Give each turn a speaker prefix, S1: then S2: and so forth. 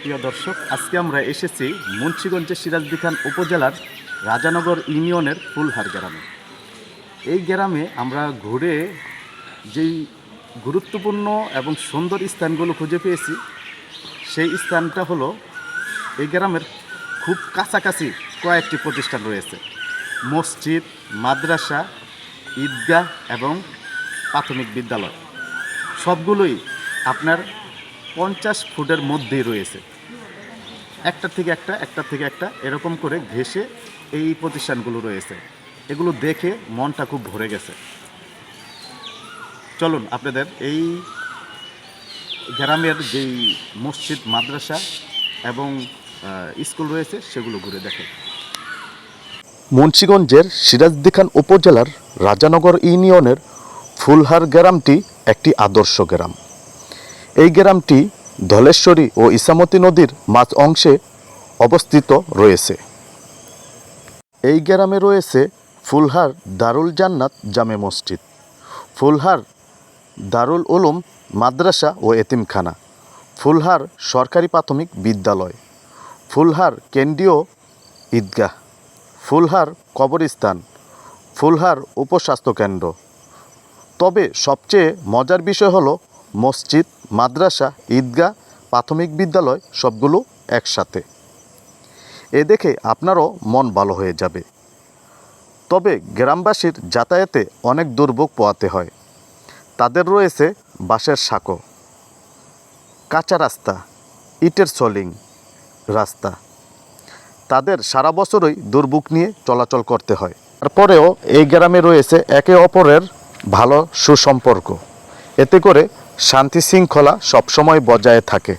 S1: প্রিয় দর্শক, আজকে আমরা এসেছি মুন্সীগঞ্জের সিরাজদি খান উপজেলার রাজানগর ইউনিয়নের ফুলহার গ্রামে। এই গ্রামে আমরা ঘুরে যেই গুরুত্বপূর্ণ এবং সুন্দর স্থানগুলো খুঁজে পেয়েছি, সেই স্থানটা হলো এই গ্রামের খুব কাছাকাছি কয়েকটি প্রতিষ্ঠান রয়েছে। মসজিদ, মাদ্রাসা, ঈদগাহ এবং প্রাথমিক বিদ্যালয়। সবগুলোই আপনার পঞ্চাশ ফুটের মধ্যেই রয়েছে। একটা থেকে একটা একটা থেকে একটা, এরকম করে ঘেসে এই প্রতিষ্ঠানগুলো রয়েছে। এগুলো দেখে মনটা খুব ভরে গেছে। চলুন, আপনাদের এই গ্রামের যেই মসজিদ, মাদ্রাসা এবং স্কুল রয়েছে, সেগুলো ঘুরে দেখেন। মুন্সীগঞ্জের সিরাজদি খান উপজেলার রাজানগর ইউনিয়নের ফুলহার গ্রামটি একটি আদর্শ গ্রাম। এই গ্রামটি ধলেশ্বরী ও ইসামতি নদীর মাঝ অংশে অবস্থিত রয়েছে। এই গ্রামে রয়েছে ফুলহার দারুল জান্নাত জামে মসজিদ। ফুলহার দারুল উলুম মাদ্রাসা ও এতিমখানা। ফুলহার সরকারি প্রাথমিক বিদ্যালয়। ফুলহার কেন্দ্রীয় ঈদগাহ। ফুলহার কবরস্থান। ফুলহার উপস্বাস্থ্য কেন্দ্র। তবে সবচেয়ে মজার বিষয় হলো মসজিদ মাদ্রাসা, ঈদগাহ, প্রাথমিক বিদ্যালয় সবগুলো একসাথে। এ দেখে আপনারও মন ভালো হয়ে যাবে। তবে গ্রামবাসীর যাতায়াতে অনেক দুর্ভোগ পোয়াতে হয়। তাদের রয়েছে বাঁশের সাঁকো, কাঁচা রাস্তা, ইটের সলিং রাস্তা। তাদের সারা বছরই দুর্ভোগ নিয়ে চলাচল করতে হয়। তারপরেও এই গ্রামে রয়েছে একে অপরের ভালো সুসম্পর্ক। এতে করে শান্তি শৃঙ্খলা সবসময় বজায় থাকে।